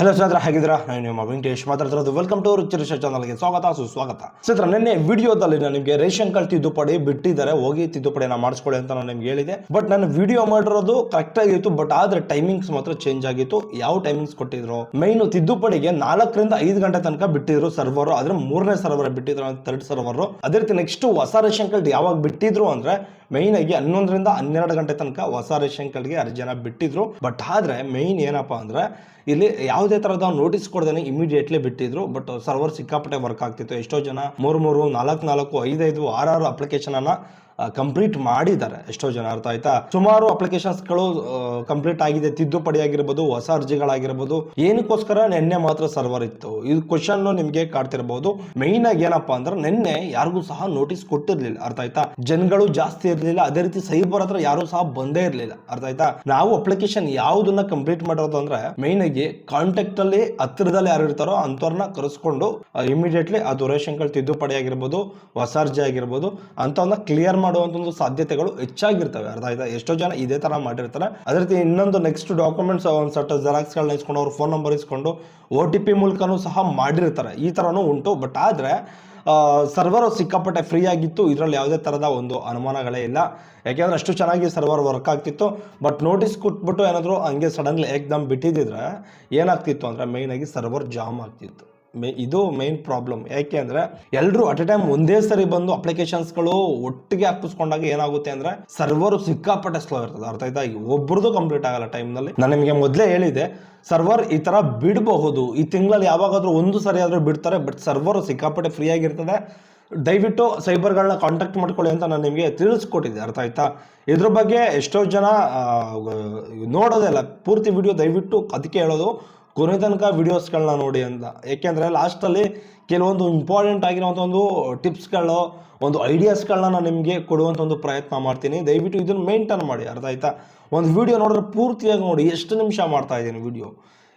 Hello ಸ್ನೇಹಿತರ, ಹೇಗಿದ್ದೀರಾ? ನಾನು ನಿಮ್ಮ ವೆಂಕಟೇಶ್ ಮಾತಾಡ್ತಿರೋದು ವೆಲ್ಕಮ್ ಟು ರಿಚ್ ಚಾನಲ್ಗೆ ಸ್ವಾಗತ, ಸುಸ್ವಾಗತ. ಸ್ನೇಹಿತರ, ನಿನ್ನೆ ವಿಡಿಯೋದಲ್ಲಿ ನಾನು ನಿಮಗೆ ರೇಷನ್ ಕಾರ್ಡ್ ತಿದ್ದುಪಡಿ ಬಿಟ್ಟಿದ್ದಾರೆ, ಹೋಗಿ ತಿದ್ದುಪಡಿನ ಮಾಡಿಸ್ಕೊಳ್ಳಿ ಅಂತ ನಾನು ನಿಮ್ಗೆ ಹೇಳಿದೆ. ಬಟ್ ನಾನು ವಿಡಿಯೋ ಮಾಡಿರೋದು ಕರೆಕ್ಟ್ ಆಗಿತ್ತು ಬಟ್ ಆದ್ರೆ ಟೈಮಿಂಗ್ಸ್ ಮಾತ್ರ ಚೇಂಜ್ ಆಗಿತ್ತು. ಯಾವ ಟೈಮಿಂಗ್ಸ್ ಕೊಟ್ಟಿದ್ರು? ಮೈನ್ ತಿದ್ದುಪಡಿಗೆ ನಾಲ್ಕರಿಂದ ಐದು ಗಂಟೆ ತನಕ ಬಿಟ್ಟಿದ್ರು ಸರ್ವರ್ ಆದ್ರೆ ಮೂರನೇ ಸರ್ವರ್ ಬಿಟ್ಟಿದ್ರು ಥರ್ಡ್ ಸರ್ವರ್ ಅದೇ ರೀತಿ ನೆಕ್ಸ್ಟ್ ಹೊಸ ರೇಷನ್ ಕಾರ್ಡ್ ಯಾವಾಗ ಬಿಟ್ಟಿದ್ರು ಅಂದ್ರೆ ಮೈನ್ ಆಗಿ ಹನ್ನೊಂದರಿಂದ ಹನ್ನೆರಡು ಗಂಟೆ ತನಕ ಹೊಸ ರೇಷನ್ ಕಾರ್ಡ್ಗೆ ಜನ ಬಿಟ್ಟಿದ್ರು. ಬಟ್ ಆದರೆ ಮೈನ್ ಏನಪ್ಪ ಅಂದರೆ ಇಲ್ಲಿ ಯಾವುದೇ ಥರದ ನೋಟಿಸ್ ಕೊಡ್ದೇನೆ ಇಮಿಡಿಯೇಟ್ಲಿ ಬಿಟ್ಟಿದ್ರು. ಬಟ್ ಸರ್ವರ್ ಸಿಕ್ಕಾಪಟ್ಟೆ ವರ್ಕ್ ಆಗ್ತಿತ್ತು. ಎಷ್ಟೋ ಜನ ಮೂರು ಮೂರು ನಾಲ್ಕು ನಾಲ್ಕು ಐದೈದು ಅಪ್ಲಿಕೇಶನ್ ಅನ್ನ ಕಂಪ್ಲೀಟ್ ಮಾಡಿದ್ದಾರೆ. ಎಷ್ಟೋ ಜನ ಅರ್ಥ ಆಯ್ತಾ? ಸುಮಾರು ಅಪ್ಲಿಕೇಶನ್ಸ್ಗಳು ಕಂಪ್ಲೀಟ್ ಆಗಿದೆ. ತಿದ್ದುಪಡಿ ಆಗಿರ್ಬೋದು, ಹೊಸ ಅರ್ಜಿಗಳಾಗಿರ್ಬೋದು. ಏನಕ್ಕೋಸ್ಕರ ನಿನ್ನೆ ಮಾತ್ರ ಸರ್ವರ್ ಇತ್ತು. ಇದು ಕ್ವಶನ್ ನಿಮಗೆ ಕಾಡ್ತಿರ್ಬೋದು. ಮೈನ್ ಆಗಿ ಏನಪ್ಪಾ ಅಂದ್ರೆ ನಿನ್ನೆ ಯಾರಿಗೂ ಸಹ ನೋಟಿಸ್ ಕೊಟ್ಟಿರ್ಲಿಲ್ಲ. ಅರ್ಥ ಆಯ್ತಾ? ಜನಗಳು ಜಾಸ್ತಿ ಇರಲಿಲ್ಲ. ಅದೇ ರೀತಿ ಸೈಬರ್ ಹತ್ರ ಯಾರು ಸಹ ಬಂದೇ ಇರಲಿಲ್ಲ. ಅರ್ಥ ಆಯ್ತಾ? ನಾವು ಅಪ್ಲಿಕೇಶನ್ ಯಾವ್ದನ್ನ ಕಂಪ್ಲೀಟ್ ಮಾಡೋದು ಅಂದ್ರೆ ಮೈನ್ ಆಗಿ ಕಾಂಟ್ಯಾಕ್ಟ್ ಅಲ್ಲಿ ಹತ್ತಿರದಲ್ಲಿ ಯಾರು ಇರ್ತಾರೋ ಅಂತವ್ರನ್ನ ಕರೆಸ್ಕೊಂಡು ಇಮಿಡಿಯೇಟ್ಲಿ ಆ ಕಾರ್ಡ್ ತಿದ್ದುಪಡಿ ಆಗಿರ್ಬೋದು, ಹೊಸ ಅರ್ಜಿ ಆಗಿರ್ಬೋದು ಅಂತವನ್ನ ಕ್ಲಿಯರ್ ಮಾಡುವಂತ ಒಂದು ಸಾಧ್ಯತೆಗಳು ಹೆಚ್ಚಾಗಿರ್ತವೆ. ಅರ್ಥ ಆಯ್ತಾ? ಎಷ್ಟೋ ಜನ ಇದೇ ತರ ಮಾಡಿರ್ತಾರೆ. ಅದೇ ರೀತಿ ಇನ್ನೊಂದು ನೆಕ್ಸ್ಟ್ ಡಾಕ್ಯುಮೆಂಟ್ಸ್ ಒಂದು ಸಟ್ ಜೆರಾಕ್ಸ್ಗಳನ್ನ ಇಸ್ಕೊಂಡು ಅವ್ರ ಫೋನ್ ನಂಬರ್ ಇಸ್ಕೊಂಡು ಒ ಟಿ ಪಿ ಮೂಲಕನೂ ಸಹ ಮಾಡಿರ್ತಾರೆ. ಈ ಥರನೂ ಉಂಟು. ಬಟ್ ಆದರೆ ಸರ್ವರ್ ಸಿಕ್ಕಾಪಟ್ಟೆ ಫ್ರೀ ಆಗಿತ್ತು. ಇದರಲ್ಲಿ ಯಾವುದೇ ಥರದ ಒಂದು ಅನುಮಾನಗಳೇ ಇಲ್ಲ. ಯಾಕೆಂದರೆ ಅಷ್ಟು ಚೆನ್ನಾಗಿ ಸರ್ವರ್ ವರ್ಕ್ ಆಗ್ತಿತ್ತು. ಬಟ್ ನೋಟಿಸ್ ಕೊಟ್ಬಿಟ್ಟು ಏನಾದರೂ ಹಂಗೆ ಸಡನ್ಲಿ ಏಕ್ದಮ್ ಬಿಟ್ಟಿದ್ದಿದ್ರೆ ಏನಾಗ್ತಿತ್ತು ಅಂದರೆ ಮೇಯ್ನಾಗಿ ಸರ್ವರ್ ಜಾಮ್ ಆಗ್ತಿತ್ತು. ಇದು ಮೇನ್ ಪ್ರಾಬ್ಲಮ್ ಯಾಕೆ ಅಂದರೆ ಎಲ್ಲರೂ ಅಟ್ ಎ ಟೈಮ್ ಒಂದೇ ಸರಿ ಬಂದು ಅಪ್ಲಿಕೇಶನ್ಸ್ಗಳು ಒಟ್ಟಿಗೆ ಹಾಕಿಸ್ಕೊಂಡಾಗ ಏನಾಗುತ್ತೆ ಅಂದರೆ ಸರ್ವರ್ ಸಿಕ್ಕಾಪಟ್ಟೆ ಸ್ಲೋ ಇರ್ತದೆ. ಅರ್ಥ ಆಯ್ತಾ? ಒಬ್ರದ್ದು ಕಂಪ್ಲೀಟ್ ಆಗಲ್ಲ ಟೈಮ್ನಲ್ಲಿ ನಾನು ನಿಮಗೆ ಮೊದಲೇ ಹೇಳಿದೆ ಸರ್ವರ್ ಈ ಥರ ಬಿಡಬಹುದು. ಈ ತಿಂಗಳಲ್ಲಿ ಯಾವಾಗಾದರೂ ಒಂದು ಸರಿ ಆದರೂ ಬಿಡ್ತಾರೆ ಬಟ್ ಸರ್ವರ್ ಸಿಕ್ಕಾಪಟ್ಟೆ ಫ್ರೀ ಆಗಿರ್ತದೆ. ದಯವಿಟ್ಟು ಸೈಬರ್ಗಳನ್ನ ಕಾಂಟ್ಯಾಕ್ಟ್ ಮಾಡ್ಕೊಳ್ಳಿ ಅಂತ ನಾನು ನಿಮಗೆ ತಿಳಿಸ್ಕೊಟ್ಟಿದ್ದೆ. ಅರ್ಥ ಆಯ್ತಾ? ಇದ್ರ ಬಗ್ಗೆ ಎಷ್ಟೋ ಜನ ನೋಡೋದೇ ನೋಡೋದಿಲ್ಲ ಪೂರ್ತಿ ವಿಡಿಯೋ ದಯವಿಟ್ಟು ಅದಕ್ಕೆ ಹೇಳೋದು ಕೊನೆ ತನಕ ವಿಡಿಯೋಸ್ಗಳನ್ನ ನೋಡಿ ಅಂತ. ಏಕೆಂದರೆ ಲಾಸ್ಟಲ್ಲಿ ಕೆಲವೊಂದು ಇಂಪಾರ್ಟೆಂಟ್ ಆಗಿರೋಂಥ ಒಂದು ಟಿಪ್ಸ್ಗಳು ಒಂದು ಐಡಿಯಾಸ್ಗಳನ್ನ ನಾನು ನಿಮಗೆ ಕೊಡುವಂಥ ಒಂದು ಪ್ರಯತ್ನ ಮಾಡ್ತೀನಿ. ದಯವಿಟ್ಟು ಇದನ್ನು ಮೇಂಟೈನ್ ಮಾಡಿ, ಅರ್ಥ ಆಯ್ತಾ? ಒಂದು ವಿಡಿಯೋ ನೋಡಿದ್ರೆ ಪೂರ್ತಿಯಾಗಿ ನೋಡಿ, ಎಷ್ಟು ನಿಮಿಷ ಮಾಡ್ತಾ ಇದ್ದೀನಿ ವಿಡಿಯೋ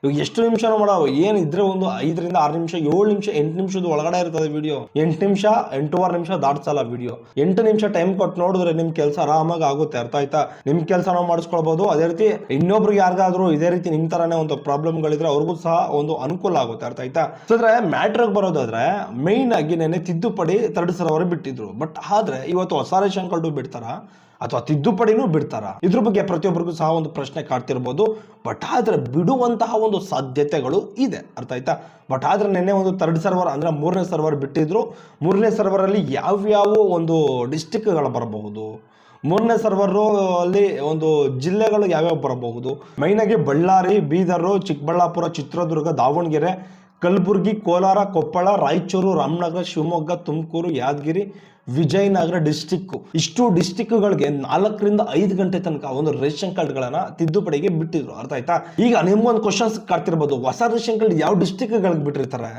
ಇವಾಗ ಎಷ್ಟು ನಿಮಿಷನೂ ಮಾಡೋ ಏನು ಇದ್ರೆ ಒಂದು ಐದರಿಂದ ಆರು ನಿಮಿಷ, ಏಳು ನಿಮಿಷ, ಎಂಟು ನಿಮಿಷದ ಒಳಗಡೆ ಇರ್ತದೆ ವಿಡಿಯೋ ಎಂಟು ನಿಮಿಷ ಎಂಟೂವರೆ ನಿಮಿಷ ದಾಟ್ಸಲ್ಲ ವಿಡಿಯೋ ಎಂಟು ನಿಮಿಷ ಟೈಮ್ ಕೊಟ್ಟು ನೋಡಿದ್ರೆ ನಿಮ್ಮ ಕೆಲಸ ಆರಾಮಾಗಿ ಆಗುತ್ತೆ, ಅರ್ಥ ಆಯ್ತಾ? ನಿಮ್ಮ ಕೆಲಸ ನಾವು ಮಾಡಿಸ್ಕೊಳ್ಬೋದು. ಅದೇ ರೀತಿ ಇನ್ನೊಬ್ರಿಗೆ ಯಾರಿಗಾದ್ರೂ ಇದೇ ರೀತಿ ನಿಮ್ಮ ಥರನೇ ಒಂದು ಪ್ರಾಬ್ಲಮ್ಗಳಿದ್ರೆ ಅವ್ರಿಗೂ ಸಹ ಒಂದು ಅನುಕೂಲ ಆಗುತ್ತೆ, ಅರ್ಥ ಆಯ್ತಾ? ಅಂದ್ರೆ ಮ್ಯಾಟ್ರಿಗೆ ಬರೋದಾದ್ರೆ ಮೈನ್ ಆಗಿ ನೆನೆ ತಿದ್ದುಪಡಿ ತರ್ಡ್ ಸರ್ವರ್ ಬಿಟ್ಟಿದ್ರು. ಬಟ್ ಆದ್ರೆ ಇವತ್ತು ಹೊಸ ಕಾರ್ಡು ಬಿಡ್ತಾರ? ಅಥವಾ ತಿದ್ದುಪಡಿನೂ ಬಿಡ್ತಾರ. ಇದ್ರ ಬಗ್ಗೆ ಪ್ರತಿಯೊಬ್ಬರಿಗೂ ಸಹ ಒಂದು ಪ್ರಶ್ನೆ ಕಾಡ್ತಿರ್ಬೋದು. ಬಟ್ ಆದ್ರೆ ಬಿಡುವಂತಹ ಒಂದು ಸಾಧ್ಯತೆಗಳು ಇದೆ. ಅರ್ಥ ಆಯ್ತಾ? ಬಟ್ ಆದ್ರೆ ನಿನ್ನೆ ಒಂದು ಥರ್ಡ್ ಸರ್ವರ್ ಅಂದ್ರೆ ಮೂರನೇ ಸರ್ವರ್ ಬಿಟ್ಟಿದ್ರು. ಮೂರನೇ ಸರ್ವರ್ ಅಲ್ಲಿ ಯಾವ್ಯಾವ ಒಂದು ಡಿಸ್ಟಿಕ್ಗಳು ಬರಬಹುದು. ಮೂರನೇ ಸರ್ವರು ಅಲ್ಲಿ ಒಂದು ಜಿಲ್ಲೆಗಳು ಯಾವ್ಯಾವ ಬರಬಹುದು? ಮೈನಾಗಿ, ಬಳ್ಳಾರಿ, ಬೀದರು, ಚಿಕ್ಕಬಳ್ಳಾಪುರ, ಚಿತ್ರದುರ್ಗ, ದಾವಣಗೆರೆ, ಕಲಬುರಗಿ, ಕೋಲಾರ, ಕೊಪ್ಪಳ, ರಾಯಚೂರು, ರಾಮನಗರ, ಶಿವಮೊಗ್ಗ, ತುಮಕೂರು, ಯಾದಗಿರಿ ವಿಜಯನಗರ ಡಿಸ್ಟಿಕ್ ಇಷ್ಟು ಡಿಸ್ಟಿಕ್ಗಳಿಗೆ ನಾಲ್ಕರಿಂದ ಐದು ಗಂಟೆ ತನಕ ಒಂದು ರೇಷನ್ ಕಾರ್ಡ್ಗಳನ್ನ ತಿದ್ದುಪಡಿಗೆ ಬಿಟ್ಟಿದ್ರು. ಅರ್ಥ ಆಯ್ತಾ? ಈಗ ನಿಮ್ಗೊಂದು ಕ್ವಶನ್ಸ್ ಕಾಡ್ತಿರ್ಬೋದು. ಹೊಸ ರೇಷನ್ ಕಾರ್ಡ್ ಯಾವ ಡಿಸ್ಟಿಕ್ಗಳಿಗೆ ಬಿಟ್ಟಿರ್ತಾರೆ?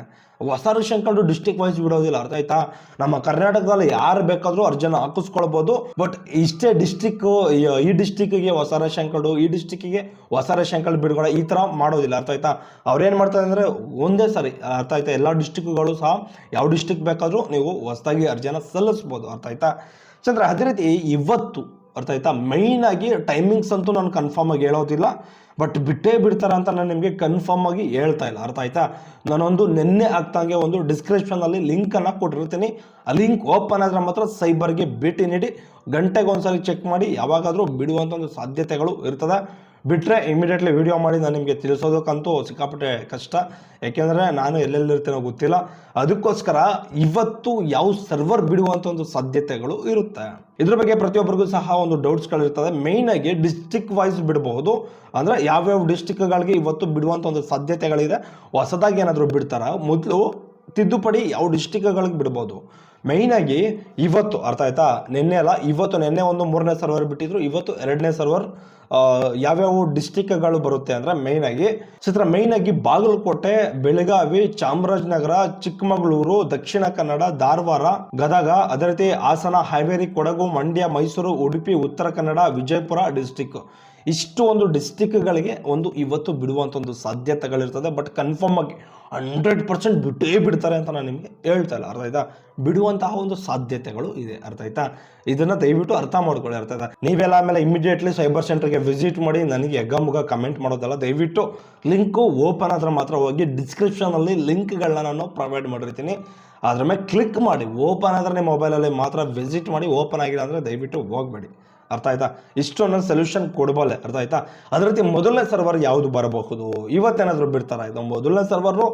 ಹೊಸ ರೇಷನ್ ಕಾರ್ಡ್ ಡಿಸ್ಟಿಕ್ ವೈಸ್ ಬಿಡೋದಿಲ್ಲ. ಅರ್ಥ ಆಯ್ತಾ? ನಮ್ಮ ಕರ್ನಾಟಕದಲ್ಲಿ ಯಾರು ಬೇಕಾದ್ರೂ ಅರ್ಜನ ಹಾಕಿಸ್ಕೊಳ್ಬೋದು. ಬಟ್ ಇಷ್ಟೇ ಡಿಸ್ಟಿಕ್ ಈ ಡಿಸ್ಟಿಕ್ಗೆ ಹೊಸ ರೇಷನ್ ಕಾರ್ಡು ಈ ಡಿಸ್ಟಿಕ್ಗೆ ಹೊಸ ರೇಷನ್ ಕಾರ್ಡ್ ಬಿಡುಗಡೆ ಈ ತರ ಮಾಡೋದಿಲ್ಲ. ಅರ್ಥ ಆಯ್ತಾ? ಅವ್ರೇನ್ ಮಾಡ್ತಾರೆ ಅಂದ್ರೆ ಒಂದೇ ಸರಿ, ಅರ್ಥ ಆಯ್ತಾ? ಎಲ್ಲ ಡಿಸ್ಟಿಕ್ಗಳು ಸಹ ಯಾವ ಡಿಸ್ಟಿಕ್ ಬೇಕಾದ್ರೂ ನೀವು ಹೊಸದಾಗಿ ಅರ್ಜಿನ ಸಲ್ಲಿಸ್ಬೋದು ಅರ್ಥ ಆಯ್ತಾ ಚಂದ್ರ, ಅದೇ ರೀತಿ ಇವತ್ತು ಅರ್ಥ ಆಯ್ತಾ ಮೈನ್ ಆಗಿ ಟೈಮಿಂಗ್ಸ್ ಅಂತೂ ನಾನು ಕನ್ಫರ್ಮ್ ಆಗಿ ಹೇಳೋದಿಲ್ಲ ಬಟ್ ಬಿಟ್ಟೇ ಬಿಡ್ತಾರ ಅಂತ ನಾನು ನಿಮಗೆ ಕನ್ಫರ್ಮ್ ಆಗಿ ಹೇಳ್ತಾ ಇಲ್ಲ ಅರ್ಥ ಆಯ್ತಾ ನಾನೊಂದು ನಿನ್ನೆ ಆಗ್ತಂಗೆ ಒಂದು ಡಿಸ್ಕ್ರಿಪ್ಷನ್ ಅಲ್ಲಿ ಲಿಂಕ್ ಅನ್ನ ಕೊಟ್ಟಿರ್ತೀನಿ. ಆ ಲಿಂಕ್ ಓಪನ್ ಆದ್ರೆ ಮಾತ್ರ ಸೈಬರ್ಗೆ ಭೇಟಿ ನೀಡಿ ಗಂಟೆಗೆ ಒಂದ್ಸರಿ ಚೆಕ್ ಮಾಡಿ, ಯಾವಾಗಾದ್ರೂ ಬಿಡುವಂಥ ಒಂದು ಸಾಧ್ಯತೆಗಳು ಇರ್ತದೆ. ಬಿಟ್ಟರೆ ಇಮಿಡಿಯೇಟ್ಲಿ ವಿಡಿಯೋ ಮಾಡಿ ನಾನು ನಿಮಗೆ ತಿಳಿಸೋದಕ್ಕಂತೂ ಸಿಕ್ಕಾಪಟ್ಟೆ ಕಷ್ಟ. ಏಕೆಂದರೆ ನಾನು ಎಲ್ಲೆಲ್ಲಿರ್ತೀನೋ ಗೊತ್ತಿಲ್ಲ. ಅದಕ್ಕೋಸ್ಕರ ಇವತ್ತು ಯಾವ ಸರ್ವರ್ ಬಿಡುವಂಥ ಒಂದು ಸಾಧ್ಯತೆಗಳು ಇರುತ್ತೆ. ಇದ್ರ ಬಗ್ಗೆ ಪ್ರತಿಯೊಬ್ಬರಿಗೂ ಸಹ ಒಂದು ಡೌಟ್ಸ್ಗಳಿರ್ತದೆ ಮೇಯ್ನಾಗಿ ಡಿಸ್ಟಿಕ್ ವೈಸ್ ಬಿಡಬಹುದು. ಅಂದರೆ ಯಾವ್ಯಾವ ಡಿಸ್ಟಿಕ್ಗಳಿಗೆ ಇವತ್ತು ಬಿಡುವಂಥ ಒಂದು ಸಾಧ್ಯತೆಗಳಿದೆ. ಹೊಸದಾಗಿ ಏನಾದರೂ ಬಿಡ್ತಾರ? ಮೊದಲು ತಿದ್ದುಪಡಿ ಯಾವ ಡಿಸ್ಟಿಕ್ಗಳಿಗೆ ಬಿಡ್ಬೋದು? ಮೈನಾಗಿ ಇವತ್ತು, ಅರ್ಥ ಆಯ್ತಾ? ನಿನ್ನೆ ಅಲ್ಲ, ಇವತ್ತು ನಿನ್ನೆ ಒಂದು ಮೂರನೇ ಸರ್ವರ್ ಬಿಟ್ಟಿದ್ರು, ಇವತ್ತು ಎರಡನೇ ಸರ್ವರ್ ಯಾವ್ಯಾವ ಡಿಸ್ಟಿಕ್ಗಳು ಬರುತ್ತೆ ಅಂದರೆ ಮೈನಾಗಿ ಚಿತ್ರ ಮೈನಾಗಿ ಬಾಗಲಕೋಟೆ, ಬೆಳಗಾವಿ, ಚಾಮರಾಜನಗರ, ಚಿಕ್ಕಮಗಳೂರು, ದಕ್ಷಿಣ ಕನ್ನಡ, ಧಾರವಾಡ, ಗದಗ, ಅದೇ ರೀತಿ ಹಾಸನ, ಹಾವೇರಿ, ಕೊಡಗು, ಮಂಡ್ಯ, ಮೈಸೂರು, ಉಡುಪಿ, ಉತ್ತರ ಕನ್ನಡ, ವಿಜಯಪುರ ಡಿಸ್ಟಿಕ್ ಇಷ್ಟು ಒಂದು ಡಿಸ್ಟಿಕ್ಗಳಿಗೆ ಒಂದು ಇವತ್ತು ಬಿಡುವಂಥ ಒಂದು ಸಾಧ್ಯತೆಗಳಿರ್ತದೆ. ಬಟ್ ಕನ್ಫರ್ಮ್ ಆಗಿ ಹಂಡ್ರೆಡ್ ಪರ್ಸೆಂಟ್ ಬಿಟ್ಟೇ ಬಿಡ್ತಾರೆ ಅಂತ ನಾನು ನಿಮಗೆ ಹೇಳ್ತಾ ಇಲ್ಲ. ಅರ್ಥ ಆಯ್ತಾ? ಬಿಡುವಂತಹ ಒಂದು ಸಾಧ್ಯತೆಗಳು ಇದೆ. ಅರ್ಥ ಆಯ್ತಾ? ಇದನ್ನು ದಯವಿಟ್ಟು ಅರ್ಥ ಮಾಡ್ಕೊಳ್ಳಿ. ಅರ್ಥ ಆಯ್ತಾ? ನೀವೆಲ್ಲ ಆಮೇಲೆ ಇಮಿಡಿಯೇಟ್ಲಿ ಸೈಬರ್ ಸೆಂಟರ್ಗೆ ವಿಸಿಟ್ ಮಾಡಿ ನನಗೆ ಎಗ್ಗಮುಗ ಕಮೆಂಟ್ ಮಾಡೋದಲ್ಲ, ದಯವಿಟ್ಟು ಲಿಂಕು ಓಪನ್ ಆದ್ರೆ ಮಾತ್ರ ಹೋಗಿ ಡಿಸ್ಕ್ರಿಪ್ಷನಲ್ಲಿ ಲಿಂಕ್ಗಳನ್ನ ನಾನು ಪ್ರೊವೈಡ್ ಮಾಡಿರ್ತೀನಿ. ಅದ್ರ ಮೇಲೆ ಕ್ಲಿಕ್ ಮಾಡಿ ಓಪನ್ ಆದರೆ ನಿಮ್ಮ ಮೊಬೈಲಲ್ಲಿ ಮಾತ್ರ ವಿಸಿಟ್ ಮಾಡಿ ಓಪನ್ ಆಗಿಲ್ಲ ಅಂದರೆ ದಯವಿಟ್ಟು ಹೋಗಬೇಡಿ. ಅರ್ಥ ಆಯ್ತಾ? ಇಷ್ಟು ನಾನು ಸೊಲ್ಯೂಷನ್ ಕೊಡಬಲ್ಲೆ, ಅರ್ಥ ಆಯ್ತಾ? ಅದೇ ರೀತಿ ಮೊದಲನೇ ಸರ್ವರ್ ಯಾವುದು ಬರಬಹುದು? ಇವತ್ತೇನಾದರೂ ಬಿಡ್ತಾರ? ಇದು ಮೊದಲನೇ ಸರ್ವರು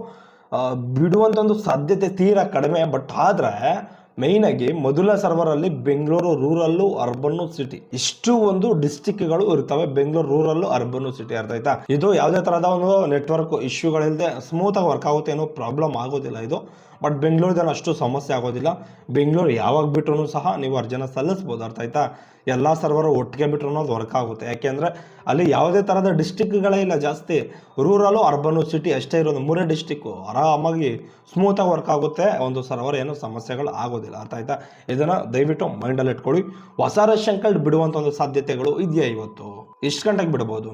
ಬಿಡುವಂಥ ಒಂದು ಸಾಧ್ಯತೆ ತೀರಾ ಕಡಿಮೆ ಬಟ್ ಆದರೆ ಮೇಯ್ನಾಗಿ ಮೊದಲನೇ ಸರ್ವರಲ್ಲಿ ಬೆಂಗಳೂರು ರೂರಲ್ಲು ಅರ್ಬನ್ನು ಸಿಟಿ ಇಷ್ಟು ಒಂದು ಡಿಸ್ಟಿಕ್ಗಳು ಇರ್ತವೆ, ಬೆಂಗಳೂರು ರೂರಲ್ಲು ಅರ್ಬನ್ನು ಸಿಟಿ ಅರ್ಥ ಆಯ್ತಾ? ಇದು ಯಾವುದೇ ಥರದ ಒಂದು ನೆಟ್ವರ್ಕ್ ಇಶ್ಯೂಗಳಿಲ್ಲದೆ ಸ್ಮೂತಾಗಿ ವರ್ಕ್ ಆಗುತ್ತೆ ಏನೋ ಪ್ರಾಬ್ಲಮ್ ಆಗೋದಿಲ್ಲ ಇದು. ಬಟ್ ಬೆಂಗಳೂರದಲ್ಲಿ ಅಷ್ಟು ಸಮಸ್ಯೆ ಆಗೋದಿಲ್ಲ. ಬೆಂಗಳೂರು ಯಾವಾಗ ಬಿಟ್ರೂ ಸಹ ನೀವು ಅರ್ಜನ ಸಲ್ಲಿಸ್ಬೋದು ಅರ್ಥ ಆಯ್ತಾ? ಎಲ್ಲ ಸರ್ವರು ಒಟ್ಟಿಗೆ ಬಿಟ್ಟರು ಅದು ವರ್ಕ್ ಆಗುತ್ತೆ. ಯಾಕೆಂದರೆ ಅಲ್ಲಿ ಯಾವುದೇ ಥರದ ಡಿಸ್ಟಿಕ್ಗಳೇ ಇಲ್ಲ ಜಾಸ್ತಿ. ರೂರಲು ಅರ್ಬನು ಸಿಟಿ ಅಷ್ಟೇ ಇರೋದು. ಮೂರೇ ಡಿಸ್ಟಿಕ್ಕು ಆರಾಮಾಗಿ ಸ್ಮೂತಾಗಿ ವರ್ಕ್ ಆಗುತ್ತೆ. ಒಂದು ಸರ್ವರ್ ಏನು ಸಮಸ್ಯೆಗಳು ಆಗೋದಿಲ್ಲ. ಅರ್ಥ ಆಯ್ತಾ? ಇದನ್ನು ದಯವಿಟ್ಟು ಮೈಂಡಲ್ಲಿ ಇಟ್ಕೊಳ್ಳಿ. ಹೊಸ ರೇಷನ್ ಬಿಡುವಂತ ಬಿಡುವಂಥ ಒಂದು ಸಾಧ್ಯತೆಗಳು ಇದೆಯಾ ಇವತ್ತು? ಎಷ್ಟು ಗಂಟೆಗೆ ಬಿಡ್ಬೋದು?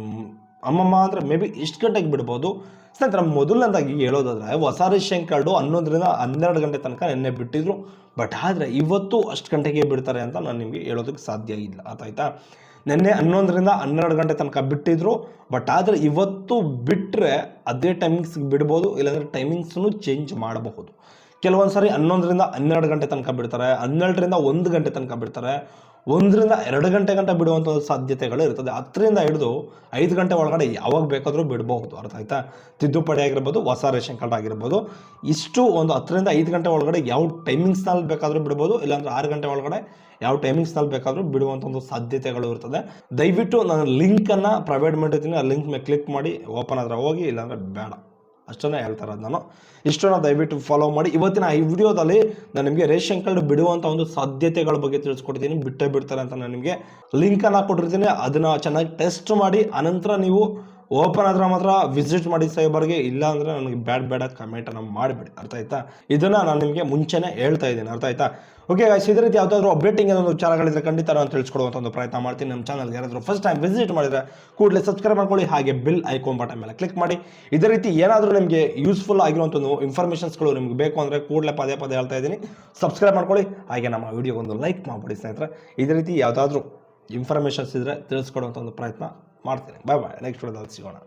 ಅಮ್ಮಮ್ಮ ಅಂದರೆ ಮೇ ಬಿ ಇಷ್ಟು ಗಂಟೆಗೆ ಬಿಡ್ಬೋದು. ಸ್ನೇಹಿತರ ಮೊದಲನೇದಾಗಿ ಹೇಳೋದಾದ್ರೆ ಹೊಸ ರೇಷನ್ ಕಾರ್ಡು ಹನ್ನೊಂದರಿಂದ ಹನ್ನೆರಡು ಗಂಟೆ ತನಕ ನಿನ್ನೆ ಬಿಟ್ಟಿದ್ರು. ಬಟ್ ಆದರೆ ಇವತ್ತು ಅಷ್ಟು ಗಂಟೆಗೆ ಬಿಡ್ತಾರೆ ಅಂತ ನಾನು ನಿಮಗೆ ಹೇಳೋದಕ್ಕೆ ಸಾಧ್ಯ ಇಲ್ಲ. ಆತಾಯ್ತಾ ನಿನ್ನೆ ಹನ್ನೊಂದರಿಂದ ಹನ್ನೆರಡು ಗಂಟೆ ತನಕ ಬಿಟ್ಟಿದ್ರು. ಬಟ್ ಆದರೆ ಇವತ್ತು ಬಿಟ್ಟರೆ ಅದೇ ಟೈಮಿಂಗ್ಸ್ಗೆ ಬಿಡ್ಬೋದು. ಇಲ್ಲಾಂದರೆ ಟೈಮಿಂಗ್ಸನ್ನು ಚೇಂಜ್ ಮಾಡಬಹುದು. ಕೆಲವೊಂದು ಸಾರಿ ಹನ್ನೊಂದರಿಂದ ಹನ್ನೆರಡು ಗಂಟೆ ತನಕ ಬಿಡ್ತಾರೆ, ಹನ್ನೆರಡರಿಂದ ಒಂದು ಗಂಟೆ ತನಕ ಬಿಡ್ತಾರೆ, ಒಂದರಿಂದ ಎರಡು ಗಂಟೆ ಗಂಟೆ ಬಿಡುವಂಥ ಸಾಧ್ಯತೆಗಳು ಇರ್ತದೆ. ಹತ್ತರಿಂದ ಹಿಡಿದು ಐದು ಗಂಟೆ ಒಳಗಡೆ ಯಾವಾಗ ಬೇಕಾದರೂ ಬಿಡಬಹುದು, ಅರ್ಥ ಆಯ್ತಾ? ತಿದ್ದುಪಡಿ ಆಗಿರ್ಬೋದು, ಹೊಸ ರೇಷನ್ ಕಾರ್ಡ್ ಆಗಿರ್ಬೋದು, ಇಷ್ಟು ಒಂದು ಹತ್ತರಿಂದ ಐದು ಗಂಟೆ ಒಳಗಡೆ ಯಾವ ಟೈಮಿಂಗ್ಸ್ನಲ್ಲಿ ಬೇಕಾದರೂ ಬಿಡ್ಬೋದು, ಇಲ್ಲಾಂದ್ರೆ ಆರು ಗಂಟೆ ಒಳಗಡೆ ಯಾವ ಟೈಮಿಂಗ್ಸ್ನಲ್ಲಿ ಬೇಕಾದರೂ ಬಿಡುವಂಥ ಒಂದು ಸಾಧ್ಯತೆಗಳು ಇರ್ತದೆ. ದಯವಿಟ್ಟು ನಾನು ಲಿಂಕನ್ನು ಪ್ರೊವೈಡ್ ಮಾಡಿರ್ತೀನಿ, ಆ ಲಿಂಕ್ ಮೇಲೆ ಕ್ಲಿಕ್ ಮಾಡಿ ಓಪನ್ ಆದರೆ ಹೋಗಿ, ಇಲ್ಲಾಂದರೆ ಬೇಡ. ಅಷ್ಟನ್ನೇ ಹೇಳ್ತಾ ಇರೋದು ನಾನು. ಇಷ್ಟನ್ನು ದಯವಿಟ್ಟು ಫಾಲೋ ಮಾಡಿ. ಇವತ್ತಿನ ಈ ವಿಡಿಯೋದಲ್ಲಿ ನಾನು ನಿಮಗೆ ರೇಷನ್ ಕಾರ್ಡ್ ಬಿಡುವಂಥ ಒಂದು ಸಾಧ್ಯತೆಗಳ ಬಗ್ಗೆ ತಿಳಿಸ್ಕೊಡ್ತೀನಿ. ಬಿಟ್ಟೇ ಬಿಡ್ತಾರೆ ಅಂತ ನಾನು ನಿಮಗೆ ಲಿಂಕನ್ನು ಕೊಟ್ಟಿರ್ತೀನಿ. ಅದನ್ನು ಚೆನ್ನಾಗಿ ಟೆಸ್ಟ್ ಮಾಡಿ. ಅನಂತರ ನೀವು ಓಪನ್ ಆದ್ರೆ ಮಾತ್ರ ವಿಸಿಟ್ ಮಾಡಿ ಸೈಬರ್ಗೆ ಇಲ್ಲ ಅಂದ್ರೆ ನನಗೆ ಬ್ಯಾಡ್ ಬೇಡ ಕಮೆಂಟನ್ನು ಮಾಡಿಬಿಡಿ. ಅರ್ಥ ಆಯ್ತಾ? ಇದನ್ನು ನಾನು ನಿಮಗೆ ಮುಂಚೆನೇ ಹೇಳ್ತಾ ಇದ್ದೀನಿ. ಅರ್ಥ ಆಯ್ತಾ? ಓಕೆ ಗಾಯ್ಸ್ ಇದೇ ರೀತಿ ಯಾವುದಾದ್ರೂ ಅಪ್ಡೇಟಿಂಗ್ ಏನಾದ್ರು ವಿಚಾರಗಳಿದ್ರೆ ಖಂಡಿತ ನಾನು ತಿಳಿಸ್ಕೊಡುವಂಥ ಒಂದು ಪ್ರಯತ್ನ ಮಾಡ್ತೀನಿ. ನಮ್ಮ ಚಾನಲ್ಗೆ ಯಾರಾದರೂ ಫಸ್ಟ್ ಟೈಮ್ ವಿಸಿಟ್ ಮಾಡಿದ್ರೆ ಕೂಡಲೇ ಸಬ್ಸ್ಕ್ರೈಬ್ ಮಾಡ್ಕೊಳ್ಳಿ, ಹಾಗೆ ಬಿಲ್ ಐಕಾನ್ ಬಟನ್ ಮೇಲೆ ಕ್ಲಿಕ್ ಮಾಡಿ. ಇದೇ ರೀತಿ ಏನಾದರೂ ನಿಮಗೆ ಯೂಸ್ಫುಲ್ ಆಗಿರುವಂಥ ಇನ್ಫಾರ್ಮೇಷನ್ಸ್ಗಳು ನಿಮ್ಗೆ ಬೇಕು ಅಂದರೆ ಕೂಡಲೇ ಪದೇ ಪದೇ ಹೇಳ್ತಾ ಇದ್ದೀನಿ. ಸಬ್ಸ್ಕ್ರೈಬ್ ಮಾಡ್ಕೊಳ್ಳಿ, ಹಾಗೆ ನಮ್ಮ ವಿಡಿಯೋ ಒಂದು ಲೈಕ್ ಮಾಡಿಬಿಡಿ ಸ್ನೇಹಿತರೆ. ಇದೇ ರೀತಿ ಯಾವುದಾದ್ರೂ ಇನ್ಫಾರ್ಮೇಷನ್ಸ್ ಇದ್ದರೆ ತಿಳಿಸ್ಕೊಡುವಂಥ ಒಂದು ಪ್ರಯತ್ನ ಮಾಡ್ತೀನಿ ಬಾಯ್ ಬಾಯ್ ನೆಕ್ಸ್ಟ್ ವಿಡಿಯೋದಲ್ಲಿ ಸಿಗೋಣ